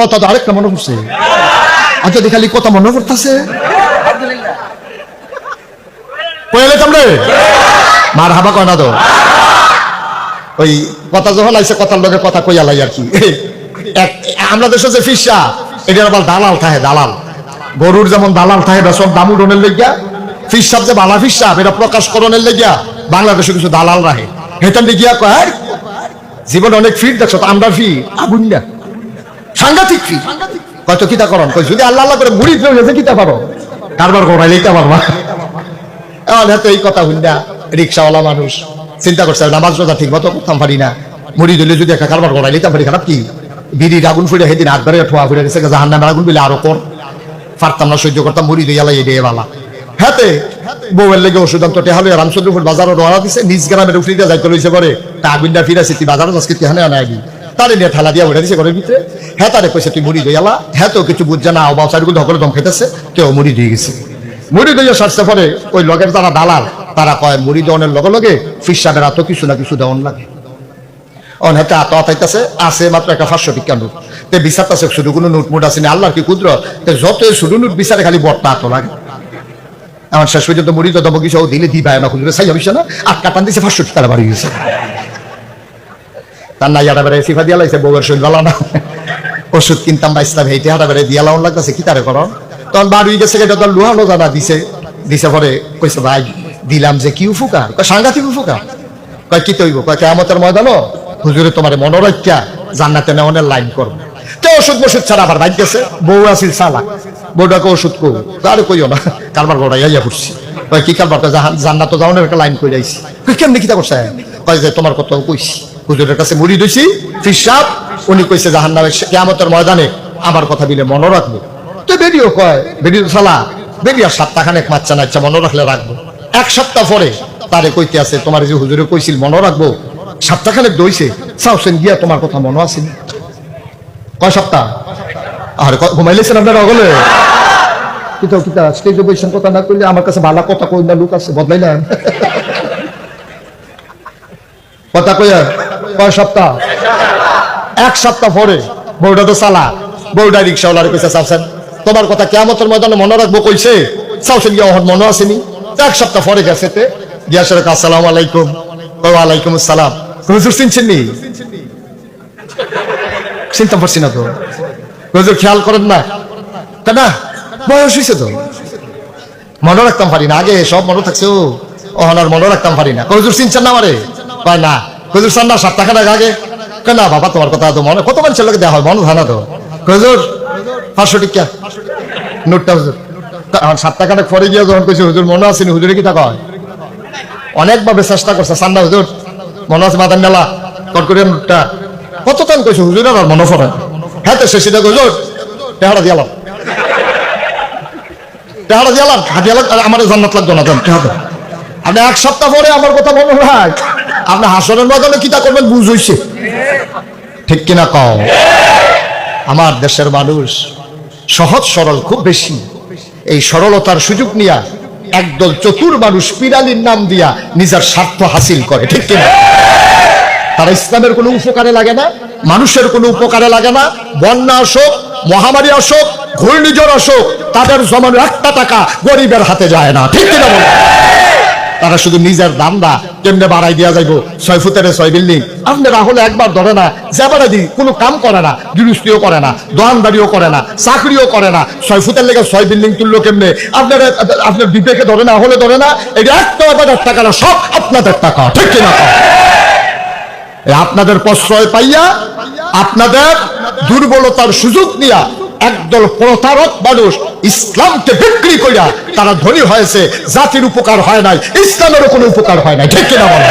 আরেকটা মনে পড়ছে। আচ্ছা খালি কথা মনে তোমরে? মার হাবা কয় না তো? ওই কথা যখন আইসে কথার লগে কথা কইয়া লাই আর কি। আমরা দেশে যে ফিসা এটা আবার দালাল থাকে, দালাল। গরুর যেমন দালাল থাকে বেসন দামু ডনের লেগিয়া। ফিসাব যে বালা ফিসাব এটা প্রকাশ করণের লেগিয়া বাংলাদেশে কিছু দালাল রাহে হেতান গিয়া কয় জীবন অনেক ফিট দেখছ আমরা ফি আগুন না সাংঘাতিক ফি কয়তো কিতা করন কই যদি আল্লাহ আল্লাহ করে মুড়ি ফেলে কিতা পারো কারবার করাই লইতে পারবা এখন হয়তো এই কথা হুন্ডা রিক্সাওয়ালা মানুষ চিন্তা করছে নামাজ রোজা ঠিক মতো করতাম পারি না। মুড়ি দিলে যদি একটা কারবার করাই লইতাম পারি খারাপ কি? বিড়ির আগুন ফুটে সেদিন হাত ধরে ঠোয়া ফুটে গেছে জাহান নামের আগুন বলে আরও কর। পারতাম না সহ্য করতাম মুড়ি দিয়ে লাই এড়িয়ে বালা। হাতে বউয়ের লেগে ওষুধ আনতো টেহালে রামচন্দ্রপুর বাজারও রওনা দিছে নিজ গ্রামের উফরিতে যাইতে লইছে পরে তা আগুনটা ফিরাছি বাজারও যাস কি হানে আনাই তারে নিয়ে ঠেলা দিয়া উঠে দিছে ঘরের ভিতরে। হ্যাঁ তারে কইছে, তুই মুড়ি দিয়ে আলা হ্যাঁ তো কিছু বুঝছে না আও চারিগুলো ধকলে দম খেতেছে কেউ মুড়ি দিয়ে গেছে। মুড়ি দিয়ে সারছে পরে ওই লগের যারা দালাল, তারা কয়, মুড়ি দেওয়ানের লগে লগে ফিসাবের এত কিছু না কিছু দেওয়ান লাগে। অন হাতে আত আছে মাত্র একটা পাঁচশো টিকা নোট। তে শুধু কোনো নোট মুট আছে না, আল্লাহর কি কুদ্র তে যত শুধু নোট বিচারে খালি বটটা আত লাগে। আমার শেষ পর্যন্ত মুড়ি তো দিলে দি পায় না খুঁজবে সাই হবিস না। আর কাটান দিছে পাঁচশো টাকা বাড়ি গেছে। তার নাই আটা বেড়ে সিফা দিয়া লাগছে বউয়ের শরীর ভালো না। ওষুধ কিনতাম বা ইসলাম হেঁটে হাটা বেড়ে দিয়া লাউন লাগতেছে, কি তারে করো? তখন বাড়ি গেছে এটা তো লুহানো জানা দিছে। দিছে পরে কইছে ভাই, দিলাম যে কি উপকার কয়, সাংঘাতিক উপকার কয়, কি তৈব? কয় কেমতের ময়দানো হুজুরে তোমার মনোরক্ষা জান্নাতে নেওয়ানের লাইন করব। কে ওষুধ মষুধ ছাড়া আবার বাইক গেছে, বউ আসিল সালা বউটাকে ওষুধ কো আরে কইও না কারবার গড়াই ইয়া পড়ছি কয়, কি কারবার জান্নাত যাওয়ানের একটা লাইন যাইছি কই কেমনি কিতা করছে? কয়, যে তোমার কথা কইছি। হুজুরের কাছে মুড়ি দইছি ফিসাব, উনি কইছে জাহান নামে কেমতের ময়দানে আমার কথা দিলে মনে রাখব। তো বেরিও কয়, বেরিও সালা বেরিয়া সপ্তাহখানেক মাচ্চা নাচ্চা মনে রাখলে রাখব। এক সপ্তাহ পরে তারে কইতে আছে, তোমার যে হুজুরে কইছিল মনে রাখব সপ্তাহখানেক দইছে সাউসেন গিয়া তোমার কথা মনে আসেনি কয় সপ্তাহ? আর ঘুমাইলেছেন আপনারা অগলে? কিতা কিতা স্টেজে বৈশান কথা না করলে আমার কাছে ভালো কথা কই না লোক আছে বদলাই না কথা কইয়া কয় সপ্তাহ? এক সপ্তাহ পরে। বউটা তো সালা বউটা রিক্সাওয়ালার কইছে সাউসেন তোমার কথা কেমতের ময়দানে মনে রাখব কইছে। সাউসেন গিয়া ওহন মনে আসেনি। এক সপ্তাহ পরে গেছে তে। গিয়া সরে আসসালামু আলাইকুম। ওয়ালাইকুম আসসালাম। হুজুর, চিনছেন নি? চিন্তা পারছি না তো। হুজুর, খেয়াল করেন না। তা না, বয়স হয়েছে তো। মনে রাখতাম পারি না। আগে সব মনে থাকছে, ও। অহনার মনে রাখতাম পারি না। হুজুর, চিনছেন না আমারে? না। হুজুর আগে। না বাবা, তোমার কথা তো মনে কত মানুষের লোকে দেওয়া হয়, মনে হয় তো? হুজুর, পাঁচশো টিকা নোটটা হুজুর। সপ্তাহখানেক পরে গিয়ে যখন কইছে, হুজুর, মনে আসেনি হুজুরে কি তা কয়? অনেকভাবে চেষ্টা করছে সান্না হুজুর, মনে আছে মেলা কটকরিয়া নোটটা। কত টান কইছে হুজুর আর মনে পড়ে হ্যাঁ তো, সে হুজুর টেহারা দিয়ালাম টেহারা দিয়ালাম হাতিয়ালাম আমার জান্নাত লাগতো না টেহারা। আপনি এক সপ্তাহ পরে আমার কথা মনে হয় আপনি হাসনের ময়দানে কিতা করবেন? বুঝ হইছে। ঠিক কিনা কও? আমার দেশের মানুষ সহজ সরল খুব বেশি। এই সরলতার সুযোগ নিয়া একদল চতুর মানুষ পিরালির নাম দিয়া নিজের স্বার্থ হাসিল করে। ঠিক কিনা? তারা ইসলামের কোনো উপকারে লাগে না, মানুষের কোনো উপকারে লাগে না। বন্যা আসুক, মহামারী আসুক, ঘূর্ণিঝড় আসুক, তাদের জমানো একটা টাকা গরিবের হাতে যায় না। ঠিক কিনা বলো? তারা শুধু নিজের দামটা কেমনে বাড়াই দিয়া যাইব? ছয় ফুটের ছয় বিল্ডিং। আপনি রাহুল একবার ধরে না যাবার দি কোনো কাম করে না গৃহস্থিও করে না দোকানদারিও করে না, চাকরিও করে না। ছয় ফুটের লেগে ছয় বিল্ডিং তুললো কেমনে? আপনার আপনার বিবেকে ধরে না, হলে ধরে না, এটা একটা আপনাদের টাকা না, সব আপনাদের টাকা, ঠিক কিনা আপনাদের প্রশ্রয় পাইয়া, আপনাদের দুর্বলতার সুযোগ নিয়া একদল প্রতারক মানুষ ইসলামকে বিক্রি করিয়া তারা ধনী হয়েছে, জাতির উপকার হয় নাই, ইসলামেরও কোনো উপকার হয় নাই। ঠিক কিনা বলেন?